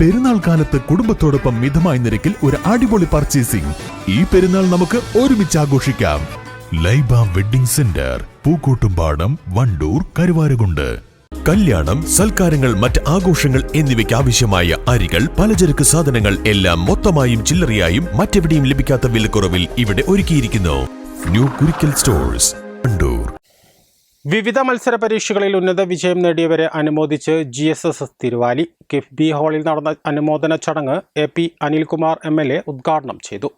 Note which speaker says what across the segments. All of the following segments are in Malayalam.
Speaker 1: പെരുന്നാൾ കാലത്ത് കുടുംബത്തോടൊപ്പം മിതമായ നിരക്കിൽ ഒരു അടിപൊളി പർച്ചേസിംഗ് ഈ പെരുന്നാൾ നമുക്ക് ഒരുമിച്ച് ആഘോഷിക്കാം. Laiba wedding centre Pookkottumpadam Wandoor Karuvarakundu. കല്യാണം സൽക്കാരങ്ങൾ മറ്റ് ആഘോഷങ്ങൾ എന്നിവയ്ക്ക് ആവശ്യമായ അരികൾ പലചരക്ക് സാധനങ്ങൾ എല്ലാം മൊത്തമായും ചില്ലറയായും മറ്റെവിടെയും ലഭിക്കാത്ത വിലക്കുറവിൽ ഇവിടെ ഒരുക്കിയിരിക്കുന്നു. New Kurikkal stores Wandoor.
Speaker 2: വിവിധ മത്സര പരീക്ഷകളിൽ ഉന്നത വിജയം നേടിയവരെ അനുമോദിച്ച് G S S S Thiruvali KIIFB ഹാളിൽ നടന്ന അനുമോദന ചടങ്ങ് A P Anilkumar M L A ഉദ്ഘാടനം ചെയ്തു.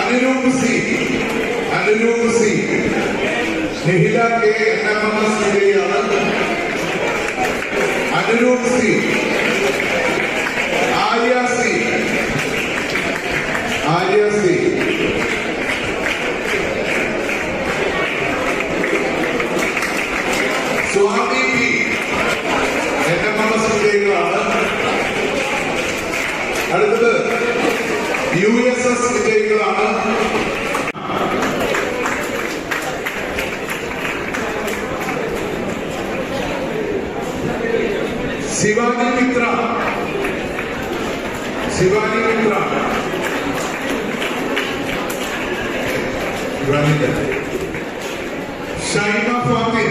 Speaker 3: അനുരൂപ് സി സ്വാമി പി എന്റെ എം അടുത്തത് യു എസ് എസ് വിജയികളാണ് ശിവാനി മിത്ര. ശിവാനി മിത്ര ഫാത്തിൻ ഫാത്തിൻ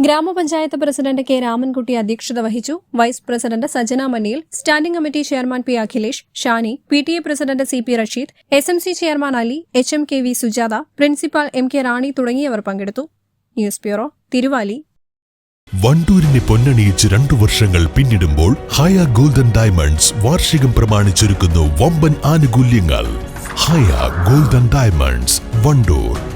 Speaker 4: ഗ്രാമപഞ്ചായത്ത് പ്രസിഡന്റ് കെ രാമൻകുട്ടി അധ്യക്ഷത വഹിച്ചു. Vice president Sajana Manniyil standing committee chairman P Akhilesh Shani P T A president C P Rasheed S M C chairman Ali H M K V Sujatha principal M K Rani തുടങ്ങിയവർ പങ്കെടുത്തു. News bureau Thiruvali.
Speaker 1: വണ്ടൂരിനെ പൊന്നണിയിച്ച് രണ്ടു വർഷങ്ങൾ പിന്നിടുമ്പോൾ ഹയ ഗോൾഡൻ ഡയമണ്ട്സ് വാർഷികം പ്രമാണിച്ചൊരുക്കുന്നു വമ്പൻ ആനുകൂല്യങ്ങൾ. Haya golden diamonds Wandoor.